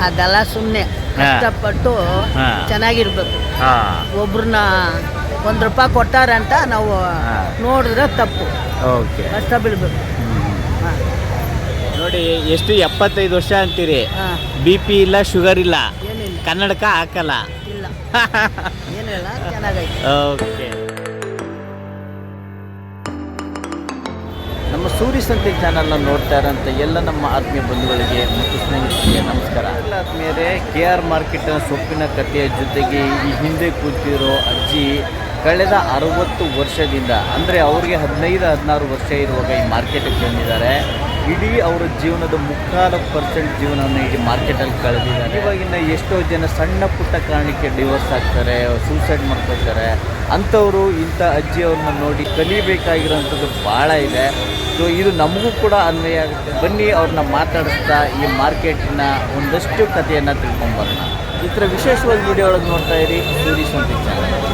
ಅದೆಲ್ಲ ಸುಮ್ಮನೆ. ಕಷ್ಟಪಟ್ಟು. ಚೆನ್ನಾಗಿರ್ಬೇಕು. ಒಬ್ರನ್ನ ಒಂದು ರೂಪಾಯಿ ಕೊಟ್ಟಾರಂತ ನಾವು. ನೋಡಿದ್ರೆ ತಪ್ಪು. ಓಕೆ. ಕಷ್ಟ ಬೀಳ್ಬೇಕು. ನೋಡಿ ಎಷ್ಟು ಎಪ್ಪತ್ತೈದು ವರ್ಷ ಅಂತೀರಿ. ಬಿ ಪಿ ಇಲ್ಲ ಶುಗರ್ ಇಲ್ಲ. ಕನ್ನಡಕ ಹಾಕಲ್ಲ. ಇಲ್ಲ. ಓಕೆ. ನಮ್ಮ ಸೂರ್ಯ ಸಂತೆ ಚಾನಲ್ನ ನೋಡ್ತಾ ಇರೋಂಥ ಎಲ್ಲ ನಮ್ಮ ಆತ್ಮೀಯ ಬಂಧುಗಳಿಗೆ ಮತ್ತು ಸ್ನೇಹಿತರಿಗೆ ನಮಸ್ಕಾರ. ಎಲ್ಲ ಆದ್ಮೇಲೆ ಕೆ ಆರ್ ಮಾರ್ಕೆಟ್ನ ಸೊಪ್ಪಿನ ಕಥೆಯ ಜೊತೆಗೆ ಈ ಹಿಂದೆ ಕೂತಿರೋ ಅಜ್ಜಿ ಕಳೆದ ಅರವತ್ತು ವರ್ಷದಿಂದ, ಅಂದರೆ ಅವ್ರಿಗೆ ಹದಿನೈದು ಹದಿನಾರು ವರ್ಷ ಇರುವಾಗ ಈ ಮಾರ್ಕೆಟಿಗೆ ಬಂದಿದ್ದಾರೆ. ಇಡೀ ಅವರ ಜೀವನದ ಮುಕ್ಕಾಲ ಪರ್ಸೆಂಟ್ ಜೀವನವನ್ನು ಈಗ ಮಾರ್ಕೆಟಲ್ಲಿ ಕಳೆದಿದ್ದಾರೆ. ಇವಾಗಿನ ಎಷ್ಟೋ ಜನ ಸಣ್ಣ ಪುಟ್ಟ ಕಾರಣಕ್ಕೆ ಡಿವೋರ್ಸ್ ಆಗ್ತಾರೆ ಸೂಸೈಡ್ ಮಾಡ್ಕೊಳ್ತಾರೆ. ಅಂಥವರು ಇಂಥ ಅಜ್ಜಿಯವ್ರನ್ನ ನೋಡಿ ಕಲಿಬೇಕಾಗಿರೋಂಥದ್ದು ಭಾಳ ಇದೆ. ಸೊ ಇದು ನಮಗೂ ಕೂಡ ಅನ್ವಯ ಆಗುತ್ತೆ. ಬನ್ನಿ ಅವ್ರನ್ನ ಮಾತಾಡಿಸ್ತಾ ಈ ಮಾರ್ಕೆಟಿನ ಒಂದಷ್ಟು ಕಥೆಯನ್ನು ತಿಳ್ಕೊಂಬರೋಣ. ಈ ಥರ ವಿಶೇಷವಾದ ವಿಡಿಯೋ ಒಳಗೆ ನೋಡ್ತಾ ಇರಿ. ಸೂರಿ ಸಂತಿ ಚಾನಲ್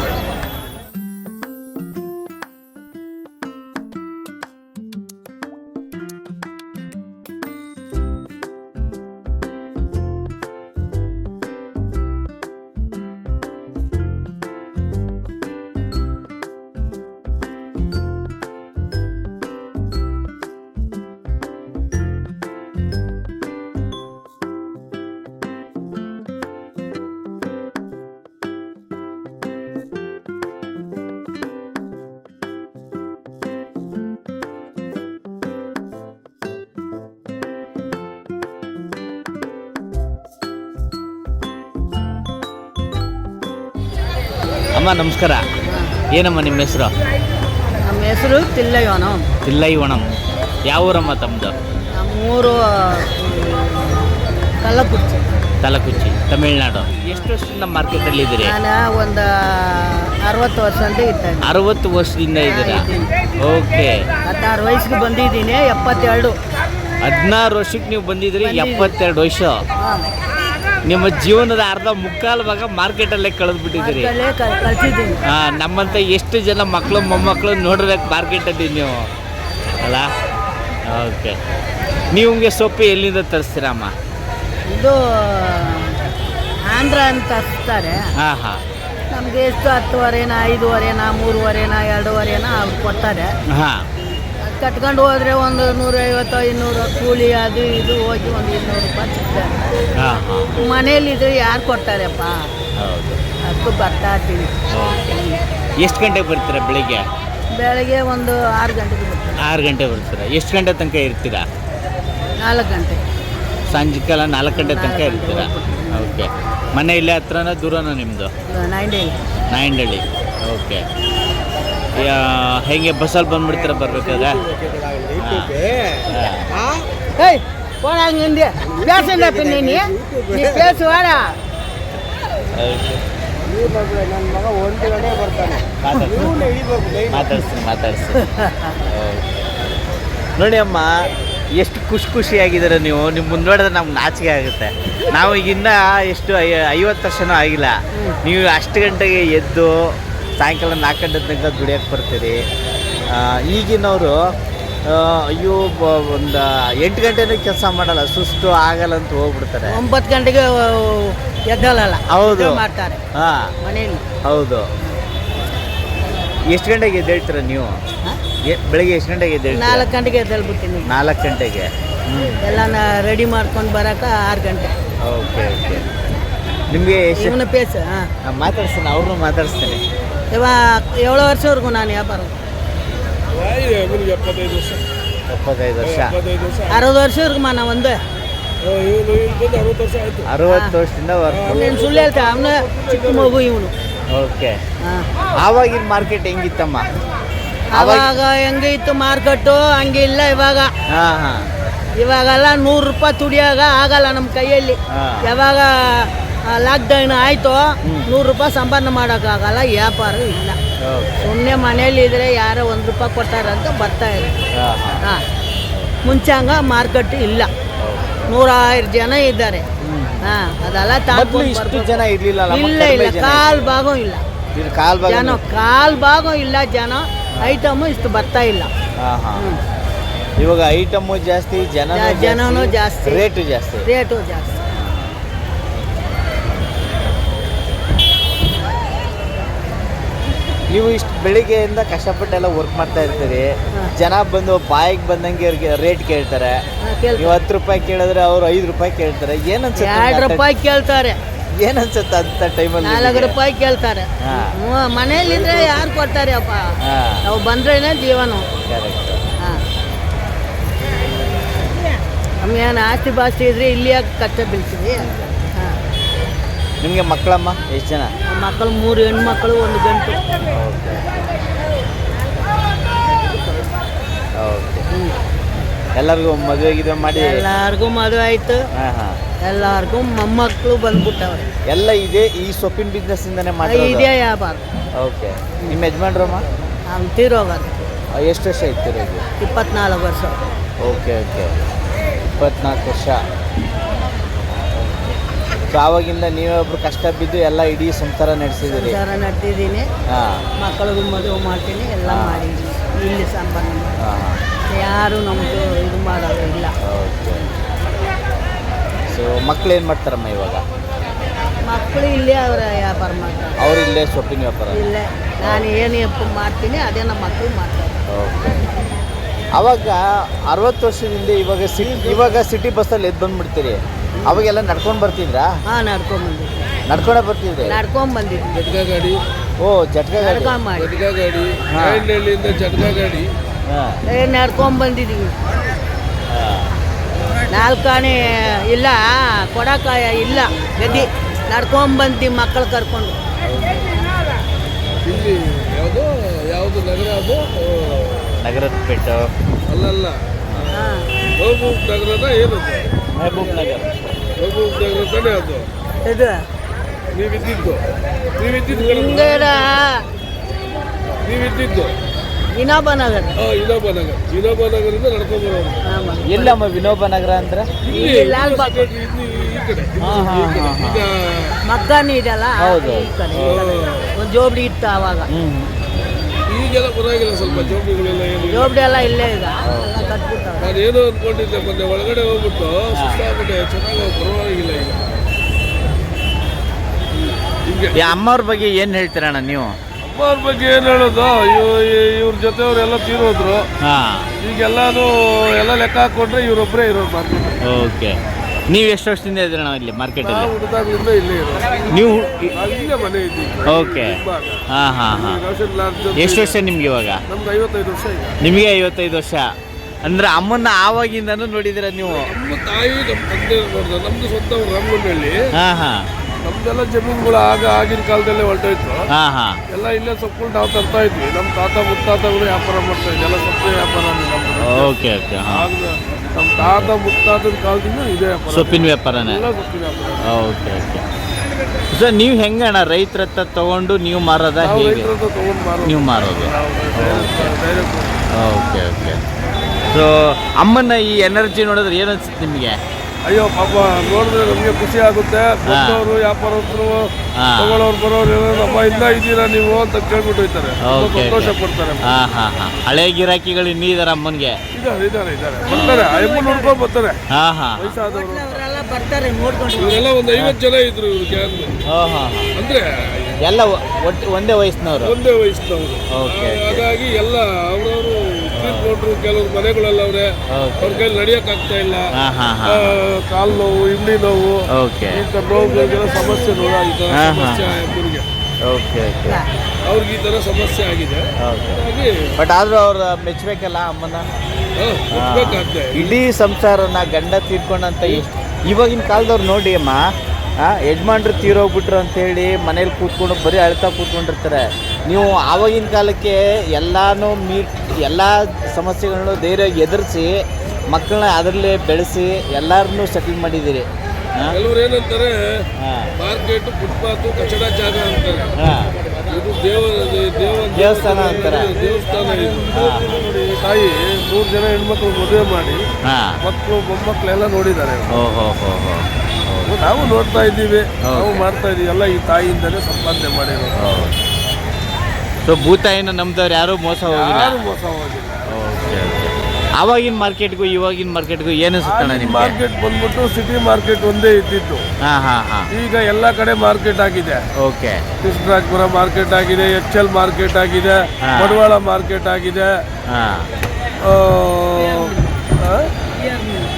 ಅಮ್ಮ ನಮಸ್ಕಾರ. ಏನಮ್ಮ ನಿಮ್ಮ ಹೆಸರು? ನಮ್ಮ ಹೆಸರು ತಿಲ್ಲೈವಣಂ ತಿಲ್ಲೈವಣಂ ಯಾವ ಊರಮ್ಮ ತಮ್ಮದು? ನಮ್ಮೂರು ತಲಕುಚ್ಚಿ ತಲಕುಚ್ಚಿ ತಮಿಳ್ನಾಡು. ಎಷ್ಟು ವರ್ಷದಿಂದ ಮಾರ್ಕೆಟಲ್ಲಿ ಇದ್ದೀರಿ? ನಾನು ಒಂದು ಅರವತ್ತು ವರ್ಷ ಅಂತ ಇದ್ದೇನೆ. ಅರವತ್ತು ವರ್ಷದಿಂದ ಇದ್ದೀರಾ? ಓಕೆ. ಹದಿನಾರು ವಯಸ್ಸಿಗೆ ಬಂದಿದ್ದೀನಿ ಎಪ್ಪತ್ತೆರಡು. ಹದಿನಾರು ವರ್ಷಕ್ಕೆ ನೀವು ಬಂದಿದ್ರಿ ಬಂದಿದ್ದೀನಿ. ಎಪ್ಪತ್ತೆರಡು ವರ್ಷ. ನಿಮ್ಮ ಜೀವನದ ಅರ್ಧ ಮುಕ್ಕಾಲು ಭಾಗ ಮಾರ್ಕೆಟಲ್ಲೇ ಕಳೆದು ಬಿಟ್ಟಿದ್ದೀರಿ ಕಳ್ಸಿದ್ದೀನಿ. ಹಾ ನಮ್ಮಂತ ಎಷ್ಟು ಜನ ಮಕ್ಕಳು ಮೊಮ್ಮಕ್ಕಳು ನೋಡ್ಬೇಕು ಮಾರ್ಕೆಟಲ್ಲಿ ನೀವು. ಅಲ್ಲ? ಓಕೆ. ನೀವುಗೆ ಸೊಪ್ಪು ಎಲ್ಲಿಂದ ತರಿಸ್ತೀರಮ್ಮ ಇದು ಆಂಧ್ರ ಅಂತ ಹಚ್ತಾರೆ ಹಾಂ ಹಾಂ. ನಮಗೆ ಎಷ್ಟು ಹತ್ತುವರೆನ ಐದುವರೆನ ಮೂರುವರೆನ ಎರಡುವರೆನ ಅವ್ರು ಕೊಡ್ತಾರೆ. ಹಾಂ. ಕಟ್ಕೊಂಡು ಹೋದ್ರೆ ಒಂದು ನೂರೈವತ್ತು ಇನ್ನೂರು ಕೂಲಿ ಅದು ಇದು ಹೋಗಿ ಒಂದು ಇನ್ನೂರು ರೂಪಾಯಿ ಸಿಗ್ತಾರೆ ಮನೇಲಿದ್ರೆ ಯಾರು ಕೊಡ್ತಾರಪ್ಪ? ಹೌದು. ಅದು ಬರ್ತಾ ಇರ್ತೀನಿ. ಎಷ್ಟು ಗಂಟೆಗೆ ಬರ್ತೀರಾ ಬೆಳಿಗ್ಗೆ? ಬೆಳಗ್ಗೆ ಒಂದು ಆರು ಗಂಟೆಗೆ ಬರ್ತಾರೆ ಆರು ಗಂಟೆ ಬರ್ತೀರಾ. ಎಷ್ಟು ಗಂಟೆ ತನಕ ಇರ್ತೀರಾ? ನಾಲ್ಕು ಗಂಟೆ. ಸಂಜೆಕಾಲ ನಾಲ್ಕು ಗಂಟೆ ತನಕ ಇರ್ತೀರಾ? ಓಕೆ. ಮನೆ ಇಲ್ಲೇ ಹತ್ರನ ದೂರನ ನಿಮ್ಮದು ನೈಂಡಳ್ಳಿ. ನಾಯಂಡಳ್ಳಿ ಓಕೆ. ಹೇಗೆ ಬಸ್ಸಲ್ಲಿ ಬಂದ್ಬಿಡ್ತೀರಾ ಬರ್ಬೇಕಾದ್ರೆ ಹಾಂ ಏಯ್ போடா இங்கே பேசண்டா பின்ன நீ நீ பேசு வாடா ನನ್ನ ಮಗ ಒಂದು ಗಂಟೆ ಬರ್ತಾನೆ ಮಾತಾಡ್ತೀನಿ ಮಾತಾಡ್ತೀನಿ ನೋಡಿ ಅಮ್ಮ ಎಷ್ಟು ಖುಷಿ ಖುಷಿಯಾಗಿದ್ದೀರ ನೀವು ನಿಮ್ಮ ಮುಂದೆ ನೋಡಿದ್ರೆ ನಮ್ಗೆ ನಾಚಿಕೆ ಆಗುತ್ತೆ ನಾವು ಈಗ ಇನ್ನೂ ಎಷ್ಟು ಐ ಐವತ್ತು ವರ್ಷನೂ ಆಗಿಲ್ಲ ನೀವು ಅಷ್ಟು ಗಂಟೆಗೆ ಎದ್ದು ಸಾಯಂಕಾಲ ನಾಲ್ಕು ಗಂಟೆ ತನಕ ದುಡಿಯೋಕ್ಕೆ ಬರ್ತೀರಿ. ಈಗಿನವರು ಅಯ್ಯೋ ಒಂದು ಎಂಟು ಗಂಟೆನೂ ಕೆಲಸ ಮಾಡಲ್ಲ ಸುಸ್ತು ಆಗಲ್ಲ ಅಂತ ಹೋಗ್ಬಿಡ್ತಾರೆ. ಒಂಬತ್ತು ಗಂಟೆಗೆ ಎದ್ದಲ್ಲ ಹೌದು. ಮಾಡ್ತಾರೆ. ಹಾಂ. ಮನೆಯಲ್ಲಿ ಹೌದು. ಎಷ್ಟು ಗಂಟೆಗೆ ಎದ್ದೇಳ್ತೀರ ನೀವು? ಬೆಳಿಗ್ಗೆ ಎಷ್ಟು ಗಂಟೆಗೆ ಎದ್ದೇಳಿ ನಾಲ್ಕು ಗಂಟೆಗೆ ಎದ್ದೇಳ್ಬಿಡ್ತೀನಿ. ನಾಲ್ಕು ಗಂಟೆಗೆ. ಎಲ್ಲ ರೆಡಿ ಮಾಡ್ಕೊಂಡು ಬರೋಕೆ ಆರು ಗಂಟೆ. Okay okay. ನಿಮಗೆ ಎಷ್ಟು? ಪೇಸ್ ಮಾತಾಡ್ಸ್ತೀನಿ ಅವ್ರನ್ನೂ ಮಾತಾಡಿಸ್ತೀನಿ. ಇವ ಏಳು ವರ್ಷವರೆಗೂ ನಾನು ವ್ಯಾಪಾರ. ಎಪ್ಪತ್ತೈದು ವರ್ಷ? ಎಪ್ಪತ್ತೈದು ವರ್ಷ. ಅರವತ್ತು ವರ್ಷವರೆಗೂ ಮಾ ನಾ ಒಂದು. ಇವನು ಇಲ್ಲಿ ಬಂದು ಅರವತ್ತು ವರ್ಷ ಆಯ್ತು. ಅರವತ್ತು ವರ್ಷದಿಂದ ನೀನು ಸುಳ್ಳು ಹೇಳ್ತಾ ಅವನ ಚಿಕ್ಕ ಮಗು ಇವನು. ಓಕೆ. ಆವಾಗಿನ ಮಾರ್ಕೆಟ್ ಹೆಂಗಿತ್ತಮ್ಮ? ಅವಾಗ ಹೆಂಗೆ ಇತ್ತು ಮಾರ್ಕೆಟು? ಹಂಗೆ ಇಲ್ಲ ಇವಾಗ. ಹಾಂ ಹಾಂ. ಇವಾಗೆಲ್ಲ ನೂರು ರೂಪಾಯಿ ತುಡಿಯಾಗ ಆಗಲ್ಲ ನಮ್ಮ ಕೈಯಲ್ಲಿ. ಯಾವಾಗ ಲಾಕ್ಡೌನ್ ಆಯಿತು. ನೂರು ರೂಪಾಯಿ ಸಂಪಾದನೆ ಮಾಡೋಕ್ಕಾಗಲ್ಲ ವ್ಯಾಪಾರ ಇಲ್ಲ. ಸುಮ್ಮನೆ ಮನೇಲಿ ಇದ್ರೆ ಯಾರೋ ಒಂದು ರೂಪಾಯಿ ಕೊಡ್ತಾರಂತ ಬರ್ತಾ ಇದೆ. ಹಾಂ ಮಾರ್ಕೆಟ್ ಇಲ್ಲ. ನೂರಾರು ಜನ ಇದ್ದಾರೆ. ಹಾಂ ಅದೆಲ್ಲ ತಾಪು ಇಷ್ಟು ಜನ ಇರಲಿಲ್ಲ ಇಲ್ಲ ಇಲ್ಲ. ಕಾಲು ಭಾಗ ಇಲ್ಲ. ಜನ ಕಾಲ್ ಭಾಗ ಜನ ಕಾಲ್ ಭಾಗಂ ಇಲ್ಲ ಜನ. ಐಟಮು ಇಷ್ಟು ಬರ್ತಾ ಇಲ್ಲ. ಇವಾಗ ಐಟಮು ಜಾಸ್ತಿ ಜನ ಜನನೂ ಜಾಸ್ತಿ. ರೇಟು ಜಾಸ್ತಿ. ರೇಟು ಜಾಸ್ತಿ. ನೀವು ಇಷ್ಟು ಬೆಳಿಗ್ಗೆಯಿಂದ ಕಷ್ಟಪಟ್ಟೆಲ್ಲ ವರ್ಕ್ ಮಾಡ್ತಾ ಇರ್ತೀರಿ. ಜನ ಬಂದು ಬಾಯಿಗೆ ಬಂದಂಗೆ ಅವ್ರಿಗೆ ರೇಟ್ ಕೇಳ್ತಾರೆ. ನೀವು ಹತ್ತು ರೂಪಾಯಿ ಕೇಳಿದ್ರೆ ಅವ್ರು ಐದು ರೂಪಾಯಿ ಕೇಳ್ತಾರೆ. ಏನನ್ಸುತ್ತೆ ಎರಡು ರೂಪಾಯಿ ಕೇಳ್ತಾರೆ. ಏನನ್ಸುತ್ತೆ ಅಂತ ಟೈಮಲ್ಲಿ ನಾಲ್ಕು ರೂಪಾಯಿ ಕೇಳ್ತಾರೆ. ಮನೇಲಿದ್ರೆ ಯಾರು ಕೊಡ್ತಾರೆ ಅಪ್ಪ? ನಾವು ಬಂದ್ರೇನೆ ಜೀವನ. ಕರೆಕ್ಟ್ ನಮಗೇನು ಆಸ್ತಿ ಪಾಸ್ತಿ ಇದ್ರೆ ಇಲ್ಲಿ ಕಷ್ಟ ಬೀಳ್ತೀವಿ. ನಿಮಗೆ ಮಕ್ಕಳಮ್ಮ ಎಷ್ಟು ಜನ? ಮಕ್ಕಳು ಮೂರು ಹೆಣ್ಮಕ್ಳು ಒಂದು ಗಂಟು. ಎಲ್ಲರಿಗೂ ಮದುವೆ ಗಿದ್ವೆ ಮಾಡಿ? ಎಲ್ಲಾರ್ಗೂ ಮದುವೆ ಆಯ್ತು. ಹಾಂ ಹಾಂ. ಎಲ್ಲಾರ್ಗೂ ಮೊಮ್ಮಕ್ಕಳು ಬಂದ್ಬಿಟ್ಟವ್ರೆ. ಎಲ್ಲ ಇದೆ ಈ ಸೊಪ್ಪಿನ ಬಿಸ್ನೆಸ್ ಇಂದಾನೆ ಮಾಡಿ ಇದೇ ವ್ಯಾಪಾರ. ಓಕೆ. ನಿಮ್ಮ ಯಜಮಾನ್ರಮ್ಮ ಅವ್ನು ತೀರೋಗೋದು ಎಷ್ಟು ವರ್ಷ ಇತ್ತು ಇಪ್ಪತ್ನಾಲ್ಕು ವರ್ಷ. Okay okay. ಇಪ್ಪತ್ನಾಲ್ಕು ವರ್ಷ. ಆವಾಗಿಂದ ನೀವೇ ಒಬ್ರು ಕಷ್ಟ ಬಿದ್ದು ಎಲ್ಲ ಇಡೀ ಸಂಸಾರ ನಡೆಸಿದಿರಿ ಸಂಸಾರ ನಡ್ತಿದ್ದೀನಿ ಹಾಂ. ಮಕ್ಕಳಿಗೂ ಮದುವೆ ಮಾಡ್ತೀನಿ ಎಲ್ಲ. ಮಾಡಿದ್ದೀನಿ. ಇಲ್ಲಿ ಸಂಬಂಧ ಯಾರು ನಮ್ಮದು ಇದು ಮಾಡೋದು ಇಲ್ಲ. ಓಕೆ. ಸೊ ಮಕ್ಳು ಏನು ಮಾಡ್ತಾರಮ್ಮ ಇವಾಗ? ಮಕ್ಕಳು ಇಲ್ಲೇ ಅವರ ವ್ಯಾಪಾರ ಮಾಡ್ತಾರೆ. ಅವ್ರು ಇಲ್ಲೇ ಶಾಪಿಂಗ್ ವ್ಯಾಪಾರ? ಇಲ್ಲೇ. ನಾನು ಏನು ಎಪ್ಪು ಮಾಡ್ತೀನಿ ಅದೇ ನಮ್ಮ ಮಕ್ಕಳು ಮಾಡ್ತಾರೆ. ಓಕೆ. ಅವಾಗ ಅರವತ್ತು ವರ್ಷದಿಂದ ಇವಾಗ ಸಿಟಿ ಇವಾಗ ಸಿಟಿ ಬಸ್ಸಲ್ಲಿ ಎದ್ದು ಬಂದ್ಬಿಡ್ತೀರಿ. ಅವಾಗೆಲ್ಲ ನಡ್ಕೊಂಡು ಬರ್ತಿದ್ರಾ? ಹಾಂ ನಡ್ಕೊಂಬಂದಿದ್ವಿ ನಡ್ಕೊಂಡೇ ಬರ್ತಿದ್ರಿ? ನಡ್ಕೊಂಬಂದಿದ್ವಿ ಜಟ್ಕಾ ಗಾಡಿ ಓ ಜಟ್ಕ ಗಾಡಿ ನಡ್ಕೊಂಡ್ ಮಾಡಿ. ಜಟ್ಕಾ ಗಾಡಿ ಹಾ. ಹಳ್ಳಿಯಿಂದ ಜಟ್ಕಾ ಗಾಡಿ ಹಾಂ. ಏ ನಡ್ಕೊಂಬಂದಿದ್ವಿ ನಾಲ್ಕಾಣೆ ಇಲ್ಲ ಕೊಡಕಾಯ ಇಲ್ಲ. ಗದ್ದಿ. ಬಂದಿ ಮಕ್ಕಳು ಕರ್ಕೊಂಡು. ಇಲ್ಲಿ ಯಾವುದು ಯಾವುದು ನಗರ ಅದು? ನಗರದ ಪೇಟ. ಅಲ್ಲಲ್ಲ. ಹಾಂ. ಮಹಬೂಬ್ ನಗರದ ಏನು ಮಹಬೂಬ್ ನಗರ. ಮಹಬೂಬ್ ನಗರ ತಾನೇ ಅದು? ಇದು. ನೀವಿದ್ದಿದ್ದು? ನೀವಿದ್ದಿದ್ದು ಹಿಂಗಡ ನೀವಿದ್ದಿದ್ದು? ವಿನೋಬ ನಗರ. ಓ ಇನೋಬ ನಗರ. ನಗರದಿಂದ ನಡ್ಕೊಂಡ್ ಬರೋದು. ಎಲ್ಲಮ್ಮ ವಿನೋಬ ನಗರ ಅಂದ್ರೆ? ಇಲ್ಲಿ ಲಾಲ್ಬಾಗ್ ಇಲ್ಲಿ ಈ ಕಡೆ. ಮಗ್ಗಾನಿ ಇದೆಯಲ್ಲ ಹೌದು. ಒಂದು ಜೋಬಡಿ ಇತ್ತು ಆವಾಗ. ಈಗೆಲ್ಲ ಪರವಾಗಿಲ್ಲ ಸ್ವಲ್ಪ ಜೋಬಿಗಳೆಲ್ಲ ಏನು ಜೋಬಡಿ ಎಲ್ಲ ಇಲ್ಲೇ ಈಗ ನಾನು ಏನೋ ಅನ್ಕೊಂಡಿದ್ದೆ ಮೊನ್ನೆ ಒಳಗಡೆ ಹೋಗ್ಬಿಟ್ಟು ಸುಸ್ತಾಗ್ಬಿಟ್ಟೆ ಚೆನ್ನಾಗಿ ಪರವಾಗಿಲ್ಲ ಈಗ. ಹಿಂಗೆ. ಈ ಅಮ್ಮವ್ರ ಬಗ್ಗೆ ಏನು ಹೇಳ್ತೀರಣ್ಣ ನೀವು? ಅಮ್ಮವ್ರ ಬಗ್ಗೆ ಏನು ಹೇಳೋದು? ಇವ್ರ ಇವ್ರ ಜೊತೆಯವ್ರೆಲ್ಲ ತೀರೋದ್ರು. ಹಾಂ. ಈಗೆಲ್ಲಾನು ಎಲ್ಲ ಲೆಕ್ಕ ಹಾಕೊಂಡ್ರೆ ಇವರೊಬ್ಬರೇ ಇರೋ ಮಾರ್ಕೆಟ್ ಓಕೆ. ನೀವು ಎಷ್ಟು ವರ್ಷದಿಂದ ಇದ್ದೀರಣ್ಣ ಇಲ್ಲಿ ಮಾರ್ಕೆಟಲ್ಲಿ ನಾವು ಹುಡುಗಾಗ್ಲಿಂದ ಇಲ್ಲೇ ಇರೋದು. ನೀವು ನಾವು ಇಲ್ಲೇ ಮನೆ ಇದ್ದೀವಿ. ಓಕೆ. ಹಾ ಹಾ ಹಾಂ. ಎಷ್ಟು ವರ್ಷ ನಿಮ್ಗೆ ಇವಾಗ? ನಮ್ಗೆ ಐವತ್ತೈದು ವರ್ಷ ಈಗ. ನಿಮಗೆ ಐವತ್ತೈದು ವರ್ಷ. ಅಂದ್ರೆ ಅಮ್ಮನ್ನ ಆವಾಗಿಂದನೂ ನೋಡಿದಿರ ನೀವು? ನಮ್ಮ ತಾಯಿ ನಮ್ಮ ತಂದೆ ನಮ್ಮ ನಮ್ದು ಸ್ವಂತ ರಾಮಗುಂಡಹಳ್ಳಿ ಹಾಂ ಹಾಂ. ನಮ್ದೆಲ್ಲ ಜಮೀನುಗಳು ಆಗ ಆಗಿನ ಕಾಲದಲ್ಲೇ ಹೊರಟೋಯ್ತು. ಹಾಂ ಹಾಂ. ಎಲ್ಲ ಇಲ್ಲೇ ಸೊಪ್ಪುಗಳು ನಾವು ತರ್ತಾ ಇದ್ವಿ. ನಮ್ಮ ತಾತ ಮುತ್ತಾತಗಳು ವ್ಯಾಪಾರ ಮಾಡ್ತಾ ಇದ್ವಿ. ಎಲ್ಲ ಸೊಪ್ಪು ವ್ಯಾಪಾರ ನಮ್ದು. ಓಕೆ ಓಕೆ ಹಾ. ಆಗ ನಮ್ಮ ತಾತ ಮುತ್ತಾತನ ಕಾಲದಿಂದ ಇದೇ ವ್ಯಾಪಾರ. ಸೊಪ್ಪಿನ ವ್ಯಾಪಾರನೇ? ಎಲ್ಲ ಸೊಪ್ಪಿನ ವ್ಯಾಪಾರ. Okay okay. ಸರ್ ನೀವು ಹೆಂಗಣ್ಣ ರೈತರ ಹತ್ರ ತಗೊಂಡು ನೀವು ಮಾರೋದ ನಾವು ಹೇಗೆ? ರೈತರ ಹತ್ರ ತಗೊಂಡು ಮಾರೋದು. ನೀವು ಮಾರೋದು. Okay okay. ಸೊ ಅಮ್ಮನ ಈ ಎನರ್ಜಿ ನೋಡಿದ್ರೆ ಏನು ಅನ್ಸುತ್ತೆ ನಿಮಗೆ? ಅಯ್ಯೋ ಪಾಪ ನೋಡಿದ್ರೆ ನಮಗೆ ಖುಷಿ ಆಗುತ್ತೆ. ಬಂದವರು ವ್ಯಾಪಾರಸ್ಥರು. ತಗೊಳ್ಳೋರು ಬರೋರು ಅಪ್ಪ ಇಲ್ಲ ಇಂದ ಇದ್ದೀರಾ ನೀವು ಅಂತ ಕೇಳ್ಬಿಟ್ಟು ಹೋಯ್ತಾರೆ. ತುಂಬ ಸಂತೋಷ ಪಡ್ತಾರೆ. ಹಾಂ ಹಾಂ ಹಾಂ. ಹಳೆ ಗಿರಾಕಿಗಳು ಇನ್ನೂ ಇದಾರೆ ಅಮ್ಮನಿಗೆ? ಇದ್ದಾರೆ ಇದ್ದಾರೆ ಇದ್ದಾರೆ ಬರ್ತಾರೆ. ಅಯ್ಯಪ್ಪ ನೋಡ್ಕೊಂಡು ಬರ್ತಾರೆ. ಹಾಂ ಹಾಂ. ವಯಸ್ಸಾದವರು. ಅವರೆಲ್ಲ ಬರ್ತಾರೆ ನೋಡ್ಕೊಂಡು. ಇವರೆಲ್ಲ ಒಂದು ಐವತ್ತು ಜನ ಇದ್ರು ಇವ್ರು ಗ್ಯಾಂಗ್ ಹಾಂ ಹಾಂ ಅಂದ್ರೆ ಎಲ್ಲ ಒಟ್ಟು ಒಂದೇ ವಯಸ್ಸಿನವರು? ಒಂದೇ ವಯಸ್ಸಿನವರು. ಹಾಗಾಗಿ ಎಲ್ಲ ಅವರವರು ತೀರ್ಕೊಂಡ್ರು ಕೆಲವ್ರು ಮನೆಗಳಲ್ಲ ಅವ್ರೆ ಕೈಲಿ ನಡಿಯಕ್ ಆಗ್ತಾ ಇಲ್ಲ. ಹಾ ಹಾ ಹಾ ಹಾಂ. ನೋವು ಇಂಡಿ ನೋವು ಓಕೆ ಥರ ನೋವುಗಳಿಗೆಲ್ಲ ಸಮಸ್ಯೆ ನೋಡ ಈ ಥರ ಹಾ, ಹಾ. ಸಮಸ್ಯೆ ಓಕೆ ಓಕೆ ಅವ್ರಿಗೆ ಈ ಥರ ಸಮಸ್ಯೆ ಆಗಿದೆ. ಓಕೆ ಹಾಗಾಗಿ ಬಟ್ ಆದರೂ ಅವ್ರ ಮೆಚ್ಚಬೇಕಲ್ಲ ಅಮ್ಮನ? ಹಾ, ಒಪ್ಬೇಕಾಗ್ತದೆ. ಇಡೀ ಸಂಸಾರನ ಗಂಡ ತೀರ್ಕೊಂಡಂತ ಎಷ್ಟು? ಇವಾಗಿನ ಕಾಲದವ್ರು ನೋಡಿ ಅಮ್ಮ ಆ, ಯಜಮಾನ್ರು ತೀರೋಗ್ಬಿಟ್ರು ಅಂತೇಳಿ ಮನೇಲಿ ಕೂತ್ಕೊಂಡು ಬರೀ ಅಳ್ತಾ ಕೂತ್ಕೊಂಡಿರ್ತಾರೆ. ನೀವು ಆವಾಗಿನ ಕಾಲಕ್ಕೆ ಎಲ್ಲಾನು ಮೀಟ್ ಎಲ್ಲ ಸಮಸ್ಯೆಗಳನ್ನು ಧೈರ್ಯ ಎದುರಿಸಿ ಮಕ್ಕಳನ್ನ ಅದರಲ್ಲೇ ಬೆಳೆಸಿ ಎಲ್ಲರನ್ನೂ ಸೆಟಲ್ ಮಾಡಿದ್ದೀರಿ. ಕೆಲವ್ರು ಏನಂತಾರೆ ಮಾರ್ಕೆಟ್ ಫುಟ್ಪಾತ್ ಕಚಡ ಜಾಗ ಅಂತಾರೆ. ಇದು ದೇವ ದೇವ ದೇವಸ್ಥಾನ ಅಂತಾರೆ. ದೇವಸ್ಥಾನ ಇದು. ನೋಡಿ ತಾಯಿ ಮೂರು ಜನ ಹೆಣ್ಮಕ್ಳು ಮದುವೆ ಮಾಡಿ ಮಕ್ಕಳು ಮೊಮ್ಮಕ್ಕಳೆಲ್ಲ ನೋಡಿದ್ದಾರೆ. ನಾವು ನೋಡ್ತಾ ಇದ್ದೀವಿ ನಾವು. ಮಾಡ್ತಾ ಇದೀವಿ ಎಲ್ಲ ಈ ತಾಯಿಯಿಂದಲೇ ಸಂಪಾದನೆ ಮಾಡಿರೋದು. ಸೊ ಭೂತಾಯಿನ ನಮ್ದವ್ರು ಯಾರೂ ಮೋಸ ಹೋಗಿಲ್ಲ. ಯಾರು ಮೋಸ ಹೋಗಿಲ್ಲ. ಓಕೆ ಆವಾಗಿನ ಮಾರ್ಕೆಟ್ಗೂ ಇವಾಗಿನ ಮಾರ್ಕೆಟ್ಗೂ ಏನು ಅನ್ಸುತ್ತಣ್ಣ ನಿಮ್ಗೆ? ಮಾರ್ಕೆಟ್ ಬಂದ್ಬಿಟ್ಟು ಸಿಟಿ ಮಾರ್ಕೆಟ್ ಒಂದೇ ಇದ್ದಿತ್ತು ಹಾಂ ಹಾಂ ಹಾಂ. ಈಗ ಎಲ್ಲ ಕಡೆ ಮಾರ್ಕೆಟ್ ಆಗಿದೆ. ಓಕೆ ಕೃಷ್ಣರಾಜಪುರ ಮಾರ್ಕೆಟ್ ಆಗಿದೆ ಎಚ್ ಎಲ್ ಮಾರ್ಕೆಟ್ ಆಗಿದೆ ಬಡವಾಳ ಮಾರ್ಕೆಟ್ ಆಗಿದೆ. ಹಾಂ. ಆ, ಆ?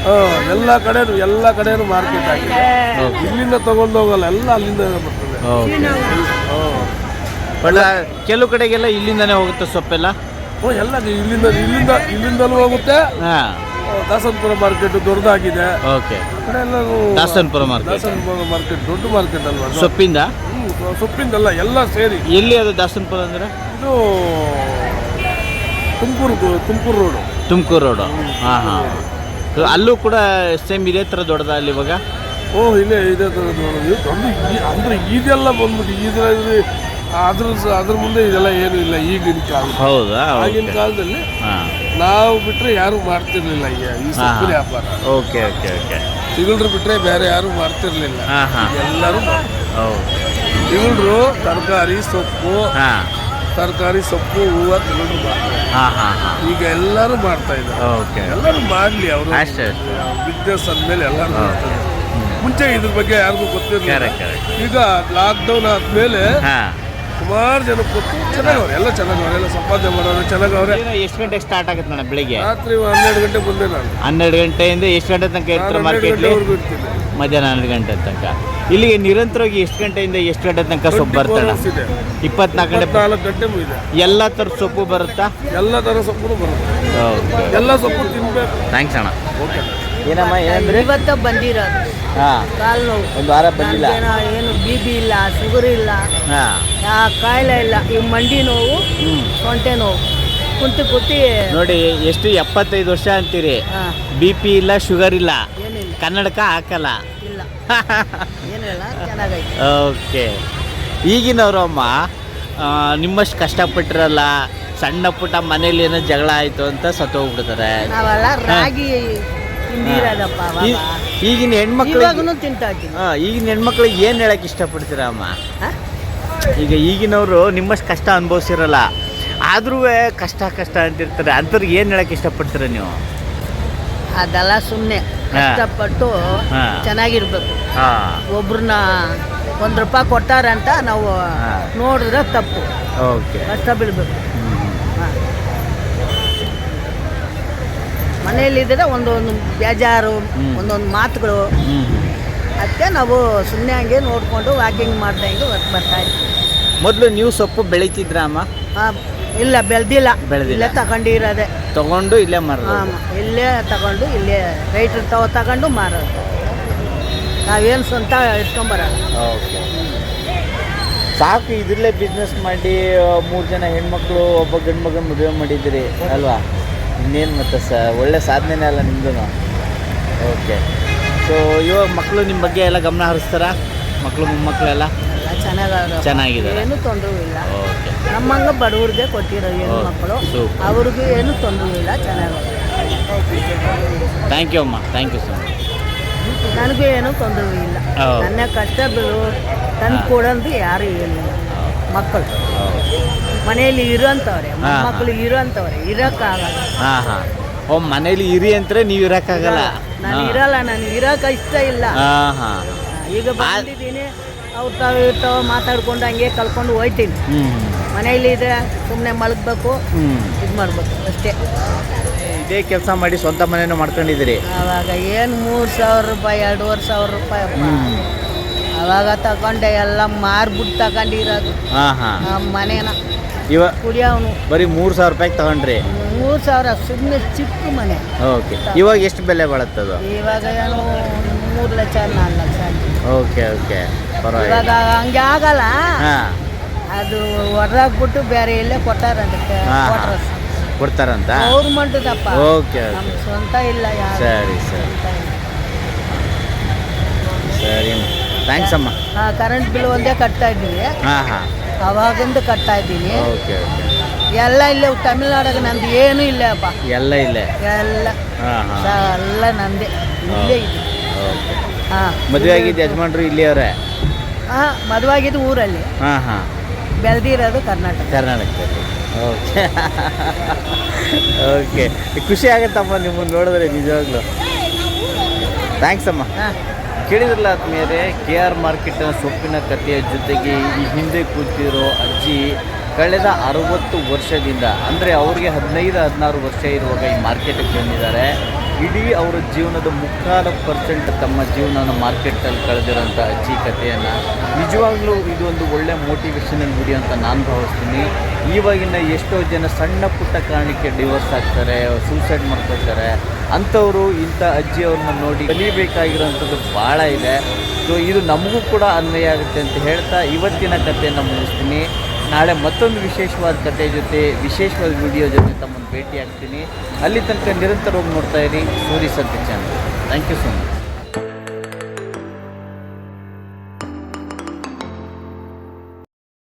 ಆ, ಎಲ್ಲ ಕಡೆ ಎಲ್ಲ ಕಡೆನು ಮಾರ್ಕೆಟ್ ಆಗಿದೆ. ಓಕೆ ಇಲ್ಲಿಂದ ತಗೊಂಡು ಹೋಗಲ್ಲ ಎಲ್ಲ ಅಲ್ಲಿಂದ ಬರ್ತದೆ. ಓಕೆ ಹಾ. ಕೆಲವು ಕಡೆಗೆಲ್ಲ ಇಲ್ಲಿಂದನೇ ಹೋಗುತ್ತೆ ಸೊಪ್ಪೆಲ್ಲ. ಓ ಎಲ್ಲ ಇಲ್ಲಿಂದ ಇಲ್ಲಿಂದ ಇಲ್ಲಿಂದಲೂ ಹೋಗುತ್ತೆ. ಹಾಂ. ದಾಸನಪುರ ಮಾರ್ಕೆಟ್ ದೊಡ್ಡದಾಗಿದೆ. ಓಕೆ ಕಡೆ ಎಲ್ಲ ದಾಸನಪುರ ಮಾರ್ಕೆಟ್ ದಾಸನಪುರ ಮಾರ್ಕೆಟ್ ದೊಡ್ಡ ಮಾರ್ಕೆಟ್ ಅಲ್ವಾ? ಅದು? ಸೊಪ್ಪಿಂದ? ಹ್ಮ್, ಸೊಪ್ಪಿಂದಲ್ಲ ಎಲ್ಲ ಸೇರಿ. ಎಲ್ಲಿ ಅದು ದಾಸನಪುರ ಅಂದ್ರೆ? ಇದು ತುಮಕೂರು ತುಮಕೂರು ರೋಡು ತುಮಕೂರು ರೋಡು ಹಾಂ ಹಾಂ. ಅಲ್ಲೂ ಕೂಡ ಸೇಮ್ ಇದೇ ಥರ ದೊಡ್ಡದ ಅಲ್ಲಿ ಇವಾಗ? ಓ ಇಲ್ಲೇ ಇದೆ ತರ ನೋಡೋದು ಇದು ದೊಡ್ಡ ಈ- ಅಂದ್ರೆ ಇದೆಲ್ಲ ಬಂದ್ಬಿಟ್ಟು ಇದ್ರ ಅದ್ರ ಅದ್ರ ಮುಂದೆ ಇದೆಲ್ಲ ಏನು ಇಲ್ಲ ಈಗಿನ ಕಾಲ ಹೌದಾ? ಆಗಿನ ಕಾಲದಲ್ಲಿ ನಾವು ಬಿಟ್ರೆ ಯಾರು ಮಾಡ್ತಿರ್ಲಿಲ್ಲ ಈ ಈ ಸೊಪ್ಪಿನ ವ್ಯಾಪಾರ. Okay okay okay. ತಿಗಳ್ರು ಬಿಟ್ರೆ ಬೇರೆ ಯಾರು ಮಾಡ್ತಿರ್ಲಿಲ್ಲ. ಹಾಂ ಹಾಂ. ಎಲ್ಲರೂ ಹೌದು ತಿಗಳ್ರು ತರಕಾರಿ ಸೊಪ್ಪು ಹಾಂ. ತರಕಾರಿ ಸೊಪ್ಪು ಹೂವು ತಿಗಳ್ರು ಮಾಡ್ತಾರೆ. ಹಾಂ ಹಾಂ ಹಾಂ. ಈಗ ಎಲ್ಲರೂ ಮಾಡ್ತಾ ಇದ್ದಾರೆ. ಓಕೆ. ಎಲ್ಲರೂ ಮಾಡ್ಲಿ ಅವರು. ಬಿಸ್ನೆಸ್ ಅಂದ್ಮೇಲೆ ಎಲ್ಲರೂ ಮಾಡ್ತಾರೆ. ಮುಂಚೆ ಇದ್ರ ಬಗ್ಗೆ ಯಾರಿಗೂ ಗೊತ್ತಿರಲಿಲ್ಲ. ಈಗ ಲಾಕ್ಡೌನ್ ಆದ್ಮೇಲೆ ಹಾಂ. ಸುಮಾರು ಜನ ಕೊಟ್ಟು ಚೆನ್ನಾಗವ್ರೆ ಎಲ್ಲ ಚೆನ್ನಾಗವ್ರೆ ಎಲ್ಲ ಸಂಪಾದನೆ ಮಾಡೋರು ಚೆನ್ನಾಗವ್ರೆ. ಎಷ್ಟು ಗಂಟೆಗೆ ಸ್ಟಾರ್ಟ್ ಆಗುತ್ತೆ ಮೇಡಮ್ ಬೆಳಿಗ್ಗೆ? ರಾತ್ರಿ ಹನ್ನೆರಡು ಗಂಟೆ ಬಂದೆ ನಾನು. ಹನ್ನೆರಡು ಗಂಟೆಯಿಂದ ಎಷ್ಟು ಗಂಟೆ ತನಕ ಇರ್ತಾರೆ ಮಾರ್ಕೆಟ್ ಮಾರ್ಕೆಟ್ಲಿ ಗಂಟೆವರೆಗೂ ಇರ್ತೀನಿ. ಮಧ್ಯಾಹ್ನ ಹನ್ನೆರಡು ಗಂಟೆ ತನಕ. ಇಲ್ಲಿಗೆ ನಿರಂತರವಾಗಿ ಎಷ್ಟು ಗಂಟೆಯಿಂದ ಎಷ್ಟು ಗಂಟೆ ತನಕ ಸೊಪ್ಪು 24 ಬರ್ತಾಳೆ? ಇದೆ. ಇಪ್ಪತ್ನಾಲ್ಕು ಗಂಟೆ ನಾಲ್ಕು ಗಂಟೆ ಎಲ್ಲ ಥರ ಸೊಪ್ಪು ಬರುತ್ತಾ? ಎಲ್ಲ ಥರ ಸೊಪ್ಪು ಬರುತ್ತೆ. ಎಲ್ಲ ಸೊಪ್ಪು ತಿನ್ಬೇಕು. ಥ್ಯಾಂಕ್ಸ್ ಅಣ್ಣ. ಓಕೆ ಏನಮ್ಮ ಏನಂದ್ರೆ? ಇವತ್ತ ಬಂದಿರೋದು. ಹಾಂ. ಕಾಲು ನೋವು. ಒಂದು ವಾರ ಬಂದಿಲ್ಲ. ನನ್ಗೇನೋ ಏನು ಬಿ ಪಿ ಇಲ್ಲ ಶುಗರ್ ಇಲ್ಲ. ಹಾಂ. ಯಾ ಕಾಯಿಲೆ ಇಲ್ಲ. ಈ ಮಂಡಿ ನೋವು ಹ್ಞೂ ಸೊಂಟೆ ನೋವು. ಕುಂತು ಕುತ್ತಿ ನೋಡಿ ಎಷ್ಟು ಎಪ್ಪತ್ತೈದು ವರ್ಷ ಅಂತೀರಿ. ಹಾಂ. ಬಿ ಪಿ ಇಲ್ಲ ಶುಗರ್ ಇಲ್ಲ. ಏನಿಲ್ಲ. ಕನ್ನಡಕ ಹಾಕಲ್ಲ. ಇಲ್ಲ. ಏನಿಲ್ಲ ಚೆನ್ನಾಗೈತೆ. ಓಕೆ. ಈಗಿನವರು ಅಮ್ಮ ಆ, ನಿಮ್ಮಷ್ಟು ಕಷ್ಟಪಟ್ಟಿರಲ್ಲ ಸಣ್ಣ ಪುಟ್ಟ ಮನೇಲಿ ಏನೋ ಜಗಳ ಆಯಿತು ಅಂತ ಸತ್ತೋಗ್ಬಿಡ್ತಾರೆ. ನಾವೆಲ್ಲ ರಾಗಿ ಈಗಿನ ಹೆಣ್ಮಕ್ಳು ಇವಾಗೂ ತಿಂತಾ ಇದ್ದೀನಿ. ಹಾಂ ಈಗಿನ ಹೆಣ್ಮಕ್ಳಿಗೆ ಏನು ಹೇಳಕ್ಕೆ ಇಷ್ಟಪಡ್ತೀರಾ ಅಮ್ಮ? ಈಗ ಈಗಿನವರು ನಿಮ್ಮಷ್ಟು ಕಷ್ಟ ಅನುಭವಿಸಿರಲ್ಲ. ಆದ್ರೂ ಕಷ್ಟ ಕಷ್ಟ ಅಂತಿರ್ತಾರೆ. ಅಂಥವ್ರಿಗೆ ಏನು ಹೇಳಕ್ಕೆ ಇಷ್ಟಪಡ್ತೀರಾ ನೀವು? ಅದೆಲ್ಲ ಸುಮ್ಮನೆ. ಕಷ್ಟಪಟ್ಟು ಹಾ. ಚೆನ್ನಾಗಿರ್ಬೇಕು. ಹಾಂ. ಒಬ್ರನ್ನ ಒಂದು ರೂಪಾಯಿ ಕೊಟ್ಟಾರಂತ ನಾವು ಹಾ. ನೋಡಿದ್ರೆ ತಪ್ಪು. ಓಕೆ. ಕಷ್ಟ ಬೀಳ್ಬೇಕು. ಮನೆಯಲ್ಲಿದ್ದರೆ ಒಂದೊಂದು ಬೇಜಾರು ಒಂದೊಂದು ಮಾತುಗಳು. ಅದಕ್ಕೆ ನಾವು ಸುಮ್ಮನೆ ಹಂಗೆ ನೋಡಿಕೊಂಡು ವಾಕಿಂಗ್ ಮಾಡ್ದಂಗೆ ವರ್ಕ್ ಬರ್ತಾ ಇದ್ವಿ. ಮೊದಲು ನೀವು ಸೊಪ್ಪು ಬೆಳೀತಿದ್ರ ಅಮ್ಮ? ಹಾಂ ಇಲ್ಲ ಬೆಳೆದಿಲ್ಲ. ಬೆಳೆದಿಲ್ಲ. ತಗೊಂಡಿರೋದೆ ತಗೊಂಡು ಇಲ್ಲೇ ಮಾರೋದು? ಇಲ್ಲೇ ತಗೊಂಡು ಇಲ್ಲೇ ರೈಟ್ರ್ ತಗೋ ತಗೊಂಡು ಮಾರೋದು. ನಾವೇನು ಸ್ವಂತ ಇಟ್ಕೊಂಬರಲ್ಲ. ಓಕೆ. ಸಾಕು ಇದರಲ್ಲೇ ಬಿಸ್ನೆಸ್ ಮಾಡಿ ಮೂರು ಜನ ಹೆಣ್ಮಕ್ಳು ಒಬ್ಬ ಗಂಡು ಮಗನ ಮದುವೆ ಮಾಡಿದ್ರಿ ಅಲ್ವಾ? ಇನ್ನೇನು ಮತ್ತೆ ಸ ಒಳ್ಳೆ ಸಾಧನೆನೇ ಅಲ್ಲ ನಿಮ್ಮದು ಓಕೆ ಸೊ ಇವಾಗ ಮಕ್ಕಳು ನಿಮ್ಮ ಬಗ್ಗೆ ಎಲ್ಲ ಗಮನ ಹರಿಸ್ತಾರಾ? ಮಕ್ಕಳು ಮೊಮ್ಮಕ್ಕಳೆಲ್ಲ ಚೆನ್ನಾಗಿದೆ ಚೆನ್ನಾಗಿ ಚೆನ್ನಾಗಿದ್ದಾರೆ. ಏನು ತೊಂದರೆ ಇಲ್ಲ. ಓಕೆ ನಮ್ಮಂಗ ಬಡವ್ರಿಗೆ ಕೊಟ್ಟಿರೋ ಹೆಣ್ಣು ಮಕ್ಕಳು ಸೂಪರ್. ಅವ್ರಿಗೂ ಏನು ತೊಂದರೆ ಇಲ್ಲ ಚೆನ್ನಾಗಿ ಥ್ಯಾಂಕ್ ಯು ಅಮ್ಮ ಥ್ಯಾಂಕ್ ಯು ಸೊ ಮಚ್ ನನಗೂ ಏನು ತೊಂದರೆ ಇಲ್ಲ. ಹೌದು. ನನ್ನ ಕಷ್ಟ ಬಿಡು ತಂದು ಹಾ. ಕೊಡೋದು ಯಾರು ಏನಿಲ್ಲ ಮಕ್ಕಳು. ಮನೆಯಲ್ಲಿ ಇರೋಂಥವ್ರೆ ಹಾ. ಮಕ್ಕಳು ಇರೋಂಥವ್ರೆ ಇರೋಕ್ಕಾಗಲ್ಲ. ಹಾಂ ಹಾಂ. ಓ ಮನೇಲಿ ಇರಿ ಅಂತಾರೆ ನೀವು ಇರೋಕ್ಕಾಗಲ್ಲ? ನಾನು ಇರಲ್ಲ ನಾನು ಇರೋಕೆ ಇಷ್ಟ ಇಲ್ಲ. ಹಾಂ ಹಾಂ. ಈಗ ಬಂದಿದ್ದೀನಿ ಅವ್ರು ತಾವು ಇರ್ತಾವ ಮಾತಾಡ್ಕೊಂಡು ಹಂಗೆ ಕಲ್ಕೊಂಡು ಹೋಯ್ತೀನಿ. ಮನೇಲಿ ಇದ್ರೆ ಇದೆ ಸುಮ್ಮನೆ ಮಲಗಬೇಕು ಇದು ಮಾಡಬೇಕು ಅಷ್ಟೇ. ಇದೇ ಕೆಲಸ ಮಾಡಿ ಸ್ವಂತ ಮನೇನು ಮಾಡ್ಕೊಂಡಿದ್ದೀರಿ? ಅವಾಗ ಏನು ಮೂರು ಸಾವಿರ ರೂಪಾಯಿ ಎರಡೂವರೆ ಸಾವಿರ ರೂಪಾಯಿ ಅವಾಗ ಆವಾಗ ತಗೊಂಡೆ ಎಲ್ಲ ಮಾರ್ಬಿಟ್ಟು ತಗೊಂಡಿರೋದು. ಹಾಂ ಹಾಂ. ಆ ಮನೇನ. ಇವ ಕುಡಿಯೋನು ಬರೀ ಮೂರು ಸಾವಿರ ರೂಪಾಯಿಗೆ ತಗೊಂಡ್ರಿ? ಮೂರು ಸಾವಿರ ಸುಮ್ಮನೆ ಚಿಕ್ಕ ಮನೆ. ಓಕೆ. ಇವಾಗ ಎಷ್ಟು ಬೆಲೆ ಬಾಳತ್ತದು? ಇವಾಗ ಏನು ಮೂರು ಲಕ್ಷ ನಾಲ್ಕು ಲಕ್ಷ. Okay okay. ಪರವಾಗಿಲ್ಲ. ಇವಾಗ ಹಂಗೆ ಆಗಲ್ಲ. ಹಾಂ. ಅದು ಹೊರದಾಗ್ಬಿಟ್ಟು ಬೇರೆ ಎಲ್ಲೇ ಕೊಟ್ಟಾರ ಅದಕ್ಕೆ ಹಾಂ ಕ್ವಾರ್ಟರ್ಸ್ ಕೊಡ್ತಾರಂತ? ಗೌರ್ಮೆಂಟ್ದಪ್ಪ. ಓಕೆ ನಮ್ಮ ಓಕೆ ಸ್ವಂತ ಇಲ್ಲ ಯಾರು. ಸರಿ ಸರಿ. ಸರಿ. ಥ್ಯಾಂಕ್ಸ್ ಅಮ್ಮ. ಕರೆಂಟ್ ಬಿಲ್ ಒಂದೇ ಕಟ್ತಾ ಇದ್ದೀವಿ. ಹಾಂ ಹಾಂ. ಅವಾಗಿಂದ ಕಟ್ತಾ ಇದ್ದೀನಿ. Okay okay. ಎಲ್ಲ ಇಲ್ಲೇ ತಮಿಳ್ನಾಡಾಗ ನಂದು ಏನು ಇಲ್ಲ ಅಪ್ಪ. ಎಲ್ಲ ಇಲ್ಲೇ? ಎಲ್ಲ. ಹಾಂ ಹಾಂ. ಸ- ಎಲ್ಲ ನಂದೇ. ಇಲ್ಲೇ ಇದೆ ಓಕೆ ಹಾಂ. ಮದುವೆ ಆಗಿದ್ದು ಯಜಮಾನ್ರು ಇಲ್ಲಿಯವರೇ? ಹಾಂ ಮದುವಾಗಿದ್ದು ಊರಲ್ಲಿ. ಹಾಂ ಹಾಂ. ಬೆಳೆದಿರೋದು ಕರ್ನಾಟಕ. ಕರ್ನಾಟಕದಲ್ಲಿ. ಓಕೆ. ಓಕೆ. ಖುಷಿ ಆಗುತ್ತಮ್ಮ ನಿಮ್ಮನ್ನು ನೋಡಿದ್ರೆ ನಿಜವಾಗ್ಲೂ. ಥ್ಯಾಂಕ್ಸ್ ಅಮ್ಮ. ಹಾಂ. ಕೇಳಿದ್ರಲ್ಲ ಆದ್ಮೇಲೆ ಕೆ ಆರ್ ಮಾರ್ಕೆಟ್ ಸೊಪ್ಪಿನ ಕಥೆಯ ಜೊತೆಗೆ ಈ ಹಿಂದೆ ಕೂತಿರೋ ಅಜ್ಜಿ ಕಳೆದ ಅರವತ್ತು ವರ್ಷದಿಂದ, ಅಂದರೆ ಅವ್ರಿಗೆ ಹದಿನೈದು ಹದಿನಾರು ವರ್ಷ ಇರುವಾಗ ಈ ಮಾರ್ಕೆಟಿಗೆ ಬಂದಿದ್ದಾರೆ. ಇಡೀ ಅವರ ಜೀವನದ ಮುಕ್ಕಾಲು ಪರ್ಸೆಂಟ್ ತಮ್ಮ ಜೀವನನ ಮಾರ್ಕೆಟಲ್ಲಿ ಕಳೆದಿರೋಂಥ ಅಜ್ಜಿ ಕಥೆಯನ್ನು ನಿಜವಾಗ್ಲೂ ಇದೊಂದು ಒಳ್ಳೆ ಮೋಟಿವೇಶನಲ್ ವಿಡಿಯೋ ಅಂತ ನಾನು ಭಾವಿಸ್ತೀನಿ. ಇವಾಗಿನ ಎಷ್ಟೋ ಜನ ಸಣ್ಣ ಪುಟ್ಟ ಕಾರಣಕ್ಕೆ ಡಿವೋರ್ಸ್ ಆಗ್ತಾರೆ ಸೂಸೈಡ್ ಮಾಡ್ಕೊಳ್ತಾರೆ. ಅಂಥವರು ಇಂಥ ಅಜ್ಜಿಯವ್ರನ್ನ ನೋಡಿ ಕಲಿಬೇಕಾಗಿರೋಂಥದ್ದು ಭಾಳ ಇದೆ. ಸೊ ಇದು ನಮಗೂ ಕೂಡ ಅನ್ವಯ ಆಗುತ್ತೆ ಅಂತ ಹೇಳ್ತಾ ಇವತ್ತಿನ ಕಥೆಯನ್ನು ಮುಗಿಸ್ತೀನಿ. ನಾಳೆ ಮತ್ತೊಂದು ವಿಶೇಷವಾದ ಕತೆ ಜೊತೆ, ವಿಶೇಷವಾದ ವಿಡಿಯೋ ಜೊತೆ ತಮ್ಮನ್ನು ಭೇಟಿ ಆಗ್ತೀನಿ ಅಲ್ಲಿ ತನಕ ನಿರಂತರವಾಗಿ ನೋಡ್ತಾ ಇರಿ. Suri Satya channel thank you so much